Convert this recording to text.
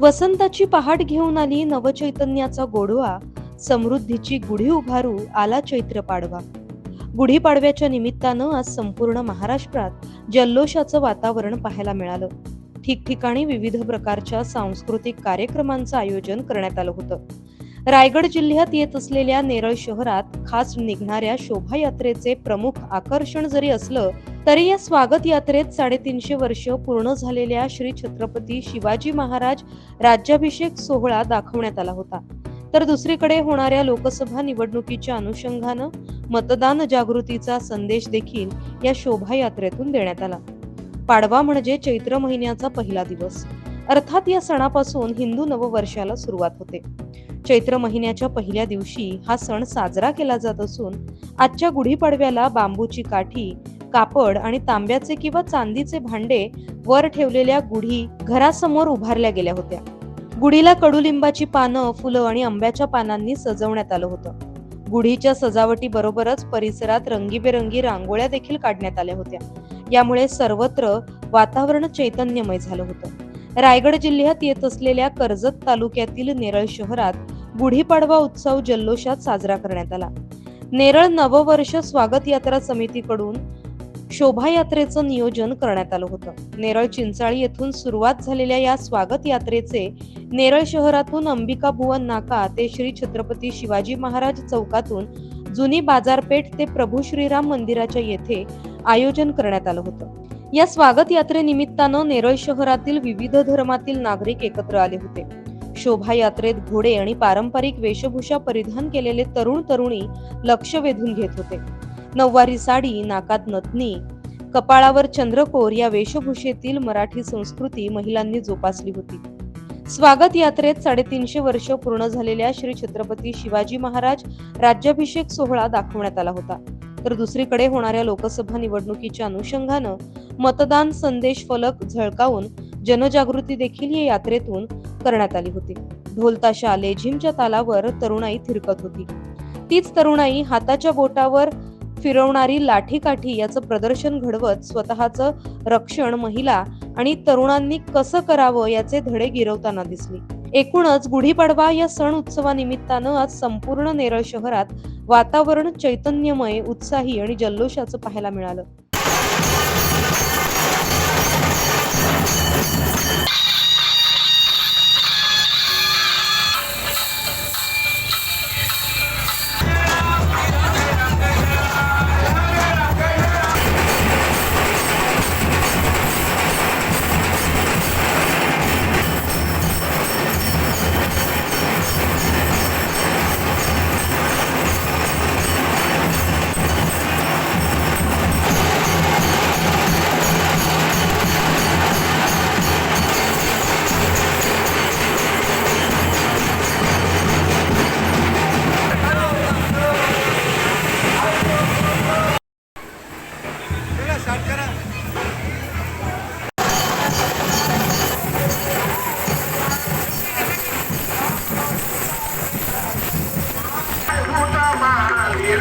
वसंताची पहाट घेऊन आली नवचैतन्याचा गोडवा. समृद्धीची गुढी उभारू आला चैत्र पाडवा गुढीपाडव्याच्या निमित्तानं आज संपूर्ण महाराष्ट्रात जल्लोषाचं वातावरण पाहायला मिळालं. ठिकठिकाणी विविध प्रकारच्या सांस्कृतिक कार्यक्रमांचं आयोजन करण्यात आलं होतं. रायगड जिल्ह्यात येत असलेल्या नेरळ शहरात खास निघणाऱ्या शोभायात्रेचे प्रमुख आकर्षण जरी असलं तरी या स्वागत यात्रेत साडेतीनशे वर्ष पूर्ण झालेल्या श्री छत्रपती शिवाजी महाराज राज्याभिषेक सोहळा दाखवण्यात आला होता. तर दुसरीकडे होणाऱ्या लोकसभा निवडणुकीच्या अनुषंगानं मतदान जागृतीचा संदेश देखील या शोभायात्रेतून देण्यात आला. पाडवा म्हणजे चैत्र महिन्याचा पहिला दिवस. अर्थात या सणापासून हिंदू नववर्षाला सुरुवात होते. चैत्र महिन्याच्या पहिल्या दिवशी हा सण साजरा केला जात असून आजच्या गुढीपाडव्याला बांबूची काठी कापड आणि तांब्याचे किंवा चांदीचे भांडे वर ठेवलेल्या गुढी घरासमोर उभारल्या गेल्या होत्या. गुढीला कडुलिंबाची पानं फुलं आणि आंब्याच्या पानांनी सजवण्यात आलं होतं. गुढीच्या सजावटी बरोबरच परिसरात रंगीबेरंगी रांगोळ्या देखील काढण्यात आल्या होत्या. यामुळे सर्वत्र वातावरण चैतन्यमय झालं होतं. रायगड जिल्ह्यात येत असलेल्या कर्जत तालुक्यातील नेरळ शहरात गुढीपाडवा उत्सव जल्लोषात साजरा करण्यात आला. नेरळ नववर्ष स्वागत यात्रा समितीकडून शोभायात्रेचं नियोजन करण्यात आलं होतं. नेरळ चिंचाळी येथून सुरुवात झालेल्या या स्वागत यात्रेचे नेरळ शहरातून अंबिका भुवन नाका ते श्री छत्रपती शिवाजी महाराज चौकातून जुनी बाजारपेठ ते प्रभू श्रीराम मंदिराच्या येथे आयोजन करण्यात आलं होतं. या स्वागत यात्रेनिमित्तानं नेरळ शहरातील विविध धर्मातील नागरिक एकत्र आले होते. शोभायात्रेत घोडे आणि पारंपरिक वेशभूषा परिधान केलेले तरुण तरुणी लक्ष वेधून घेत होते. नववारी साडी नाकात नथनी कपाळावर चंद्रकोर या वेशभूषेतील मराठी संस्कृती महिलांनी जोपासली होती. स्वागत यात्रेत साडेतीनशे वर्ष पूर्ण झालेल्या श्री छत्रपती शिवाजी महाराज राज्याभिषेक सोहळा दाखवण्यात आला होता. तर दुसरीकडे होणाऱ्या लोकसभा निवडणुकीच्या अनुषंगानं मतदान संदेश फलक झळकावून जनजागृती देखील या यात्रेतून करण्यात आली होती. ढोलताशा लेझिमच्या तालावर तरुणाई थिरकत होती. तीच तरुणाई हाताच्या बोटावर फिरवणारी लाठी काठी याचं प्रदर्शन घडवत स्वतःचं रक्षण महिला आणि तरुणांनी कसं करावं याचे धडे गिरवताना दिसली. एकूणच गुढीपाडवा या सण उत्सवानिमित्तानं आज संपूर्ण नेरळ शहरात वातावरण चैतन्यमय उत्साही आणि जल्लोषाचं पाहायला मिळालं. Thank you.